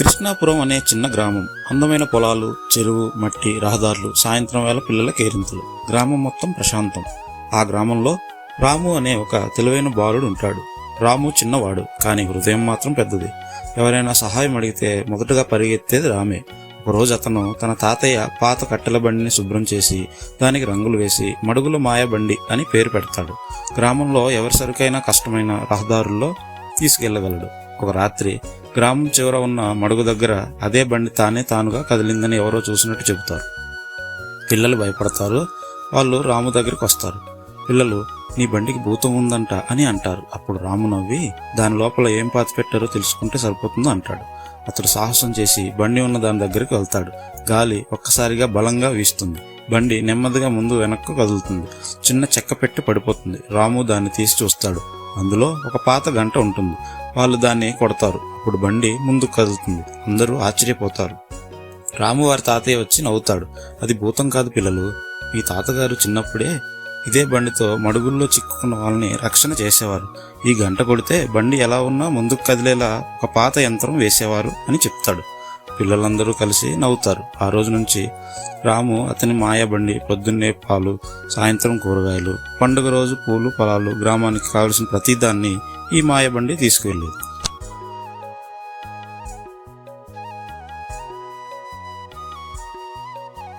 కృష్ణాపురం అనే చిన్న గ్రామం. అందమైన పొలాలు చెరువు మట్టి రహదారులు సాయంత్రం వేళ పిల్లల కేరింతలు గ్రామం మొత్తం ప్రశాంతం. ఆ గ్రామంలో రాము అనే ఒక తెలివైన బాలుడు ఉంటాడు. రాము చిన్నవాడు కానీ హృదయం మాత్రం పెద్దది. ఎవరైనా సహాయం అడిగితే మొదటగా పరిగెత్తేది రామే. ఒకరోజు అతను తన తాతయ్య పాత కట్టెల బండిని శుభ్రం చేసి దానికి రంగులు వేసి మడుగుల మాయ బండి అని పేరు పెడతాడు. గ్రామంలో ఎవరి సరుకైనా కష్టమైన రహదారుల్లో తీసుకెళ్ళగలడు ఒక రాత్రి గ్రామం చివర ఉన్న మడుగు దగ్గర అదే బండి తానే తానుగా కదిలిందని ఎవరో చూసినట్టు చెబుతారు. పిల్లలు భయపడతారు. వాళ్ళు రాము దగ్గరికి వస్తారు. పిల్లలు నీ బండికి భూతం ఉందంట అని అంటారు. అప్పుడు రాము నవ్వి దాని లోపల ఏం పాతి పెట్టారో తెలుసుకుంటే సరిపోతుందో అంటాడు. అతడు సాహసం చేసి బండి ఉన్న దాని దగ్గరికి వెళ్తాడు. గాలి ఒక్కసారిగా బలంగా వీస్తుంది. బండి నెమ్మదిగా ముందు వెనక్కు కదులుతుంది. చిన్న చెక్క పెట్టి పడిపోతుంది. రాము దాన్ని తీసి చూస్తాడు. అందులో ఒక పాత గంట ఉంటుంది. వాళ్ళు దాన్ని కొడతారు. అప్పుడు బండి ముందుకు కదులుతుంది. అందరూ ఆశ్చర్యపోతారు. రాము వారి తాతయ్య వచ్చి నవ్వుతాడు. అది భూతం కాదు పిల్లలు. మీ తాతగారు చిన్నప్పుడే ఇదే బండితో మడుగుల్లో చిక్కుకున్న వాళ్ళని రక్షణ చేసేవారు. ఈ గంట కొడితే బండి ఎలా ఉన్నా ముందుకు కదిలేలా ఒక పాత యంత్రం వేసేవారు అని చెప్తాడు. పిల్లలందరూ కలిసి నవ్వుతారు. ఆ రోజు నుంచి రాము అతని మాయ బండి పొద్దున్నే పాలు సాయంత్రం కూరగాయలు పండుగ రోజు పూలు పొలాలు గ్రామానికి కావలసిన ప్రతిదాన్ని ఈ మాయబండి తీసుకువెళ్ళేది.